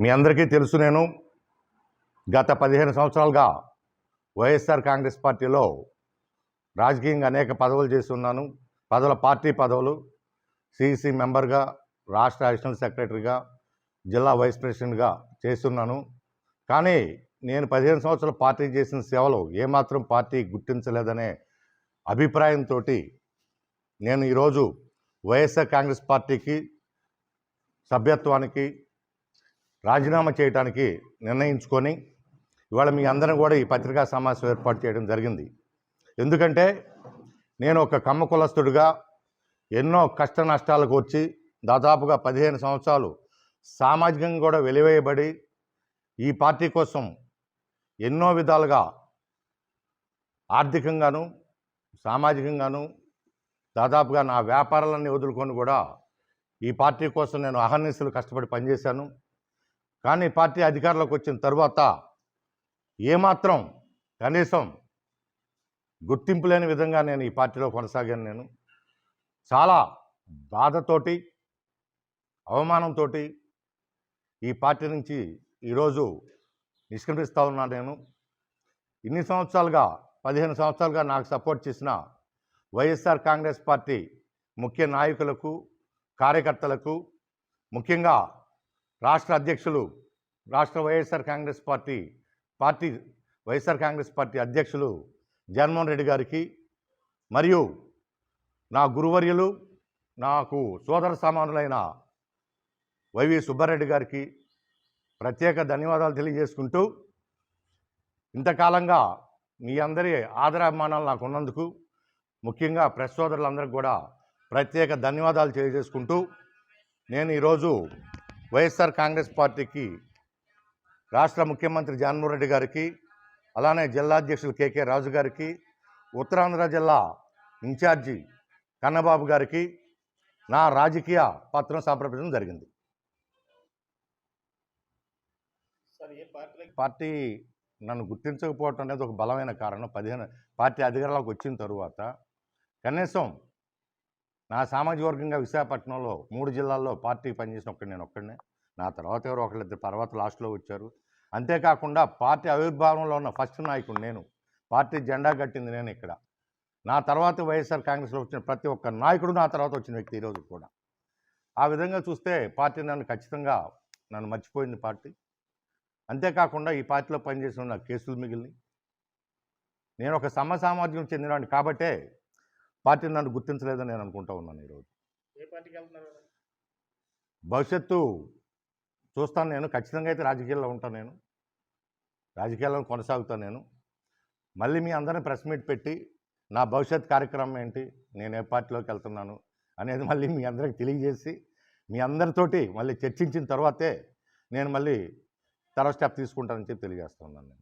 మీ అందరికీ తెలుసు నేను గత పదిహేను సంవత్సరాలుగా వైఎస్ఆర్ కాంగ్రెస్ పార్టీలో రాజకీయంగా అనేక పదవులు చేస్తున్నాను పదవుల పార్టీ పదవులు సిఇసి మెంబర్గా రాష్ట్ర అడిషనల్ సెక్రటరీగా జిల్లా వైస్ ప్రెసిడెంట్గా చేస్తున్నాను కానీ నేను పదిహేను సంవత్సరాలు పార్టీ చేసిన సేవలు ఏమాత్రం పార్టీ గుర్తించలేదనే అభిప్రాయంతో నేను ఈరోజు వైఎస్ఆర్ కాంగ్రెస్ పార్టీకి సభ్యత్వానికి రాజీనామా చేయడానికి నిర్ణయించుకొని ఇవాళ మీ అందరం కూడా ఈ పత్రికా సమావేశం ఏర్పాటు చేయడం జరిగింది. ఎందుకంటే నేను ఒక కమ్మ కులస్తుడిగా ఎన్నో కష్ట నష్టాలకు వచ్చి దాదాపుగా పదిహేను సంవత్సరాలు సామాజికంగా కూడా వెలివేయబడి ఈ పార్టీ కోసం ఎన్నో విధాలుగా ఆర్థికంగాను సామాజికంగాను దాదాపుగా నా వ్యాపారాలన్నీ వదులుకొని కూడా ఈ పార్టీ కోసం నేను అహర్నిశలు కష్టపడి పనిచేశాను. కానీ పార్టీ అధికారంలోకి వచ్చిన తర్వాత ఏమాత్రం కనీసం గుర్తింపు లేని విధంగా నేను ఈ పార్టీలో కొనసాగాను నేను. చాలా బాధతోటి అవమానంతో ఈ పార్టీ నుంచి ఈరోజు నిష్క్రమిస్తూ ఉన్నాను నేను. ఇన్ని సంవత్సరాలుగా పదిహేను సంవత్సరాలుగా నాకు సపోర్ట్ చేసిన వైఎస్ఆర్ కాంగ్రెస్ పార్టీ ముఖ్య నాయకులకు కార్యకర్తలకు ముఖ్యంగా రాష్ట్ర అధ్యక్షులు రాష్ట్ర YSR Congress party party YSR Congress party అధ్యక్షులు జగన్మోహన్ రెడ్డి గారికి మరియు నా గురువర్యులు నాకు సోదర సమానులైన వైవి సుబ్బారెడ్డి గారికి ప్రత్యేక ధన్యవాదాలు తెలియజేసుకుంటూ ఇంతకాలంగా మీ అందరి ఆదరాభిమానాలు నాకు ఉన్నందుకు ముఖ్యంగా ప్రెస్ సోదరులందరికీ కూడా ప్రత్యేక ధన్యవాదాలు తెలియజేసుకుంటూ నేను ఈరోజు వైఎస్ఆర్ కాంగ్రెస్ పార్టీకి రాష్ట్ర ముఖ్యమంత్రి జగన్మోహన్ రెడ్డి గారికి అలానే జిల్లా అధ్యక్షులు కేకే రాజు గారికి ఉత్తరాంధ్ర జిల్లా ఇన్ఛార్జి కన్నబాబు గారికి నా రాజకీయ పత్రం సమర్పించడం జరిగింది. సార్ ఏ పార్టీ? పార్టీ నన్ను గుర్తించకపోవటం అనేది ఒక బలమైన కారణం. పదిహేను పార్టీ అధికారంలోకి వచ్చిన తరువాత కనీసం నా సామాజిక వర్గంగా విశాఖపట్నంలో మూడు జిల్లాల్లో పార్టీ పనిచేసిన ఒక్కడిని నేను ఒక్కడినే. నా తర్వాత ఎవరో ఒకళ్ళిద్దరు తర్వాత లాస్ట్లో వచ్చారు. అంతేకాకుండా పార్టీ ఆవిర్భావంలో ఉన్న ఫస్ట్ నాయకుడు నేను. పార్టీ జెండా కట్టింది నేను ఇక్కడ. నా తర్వాత వైఎస్ఆర్ కాంగ్రెస్లో వచ్చిన ప్రతి ఒక్క నాయకుడు నా తర్వాత వచ్చిన వ్యక్తి ఈరోజు కూడా. ఆ విధంగా చూస్తే పార్టీ నన్ను ఖచ్చితంగా నన్ను మర్చిపోయింది పార్టీ. అంతేకాకుండా ఈ పార్టీలో పనిచేసిన కేసులు మిగిలిన నేను ఒక సమసామాజ్యం చెందినవాడిని కాబట్టే పార్టీ నన్ను గుర్తించలేదని నేను అనుకుంటా ఉన్నాను ఈరోజు. ఏ పార్టీకి వెళ్తున్నారు భవిష్యత్తు చూస్తాను నేను. ఖచ్చితంగా అయితే రాజకీయాల్లో ఉంటాను నేను. రాజకీయాల్లో కొనసాగుతాను నేను. మళ్ళీ మీ అందరిని ప్రెస్ మీట్ పెట్టి నా భవిష్యత్ కార్యక్రమం ఏంటి నేను ఏ పార్టీలోకి వెళ్తున్నాను అనేది మళ్ళీ మీ అందరికి తెలియజేసి మీ అందరితోటి మళ్ళీ చర్చించిన తర్వాతే నేను మళ్ళీ తర్వాత స్టెప్ తీసుకుంటానని చెప్పి తెలియజేస్తున్నాను నేను.